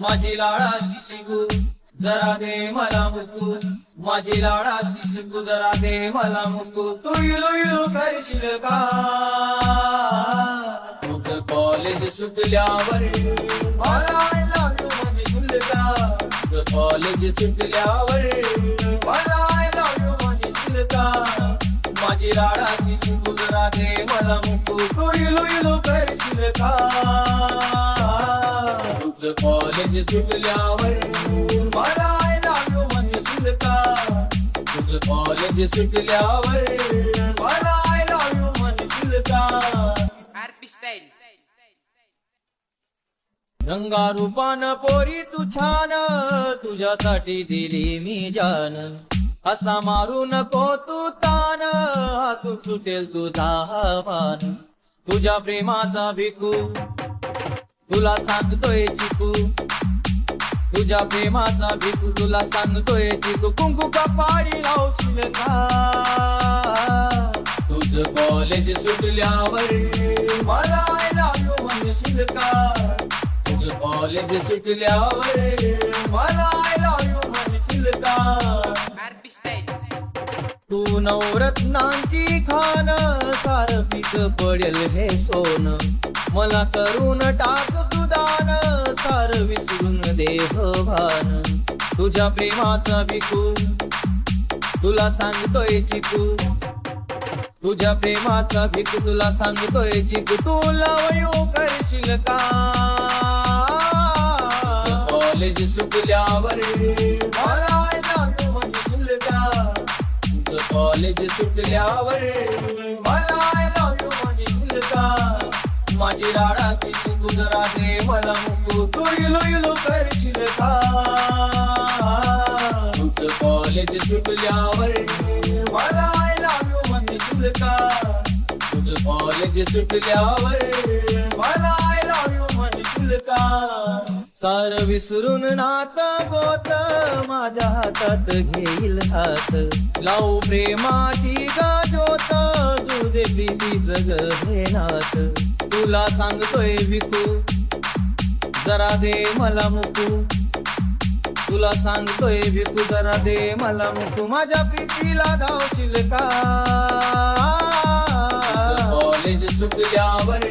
माझी लाळाची चिकू जरा दे मला मुकू माझी लाळाची चिकू जरा दे मला मुकू तू इलो इलो करशील का? तुझं कॉलेज सुटल्यावर मला लागलो माझी मुलगा. तुझं कॉलेज सुटल्यावर मला लागलो माझी मुलगा. माझी लाडाची चिकू जरा दे मला मुकू तू इलो इलो करशील का? तुझं कॉलेज सुटल्यावर मला लागलो म्हणजे सुलका तुझं कॉलेज सुटल्यावर मला लागलो म्हणजे सुलका आरपी स्टाईल. रंगा रूपान पोरी तू छान तुझ्यासाठी दिली मी जान. असा मारू नको तू तान हातून सुटेल तुझा पान तुझ्या प्रेमाचा भिकू तुला सांगतोय चिकू. तुझ्या प्रेमाचा भिकू तुला सांगतोय चिकू. कुंकू का पाडी लावशील का? तुझ कॉलेज सुटल्यावर मला लागलो म्हणशील का? तुझ कॉलेज सुटल्यावर नवरत्नांची खान सार पीक पडेल हे सोन. मला करून टाक तू दान सार विसरून देह भान. तुझ्या प्रेमाचा भिकू तुला सांगतोय चिकू. तुझ्या प्रेमाचा भिकू तुला सांगतोय चिकू. तुला वयो करशील का? आल्यावर मला लागलो माझी का माझी लाडाची किती जरा दे मला मुकू तू इलो इलो करशील का? तुझं कॉलेज सुटल्यावर मला लागलो माझी का तुझं कॉलेज सुटल्यावर मला लागलो माझी का सार विसरून नात गोत माझ्या हातात घेईल हात. लावू प्रेमाची गाजोत जुदे प्रीती जग हे नात. तुला सांगतोय विकू जरा दे मला मुकू. तुला सांगतोय विकू जरा दे मला मुकू. माझ्या प्रीतीला धावशील का कॉलेज सुटल्यावर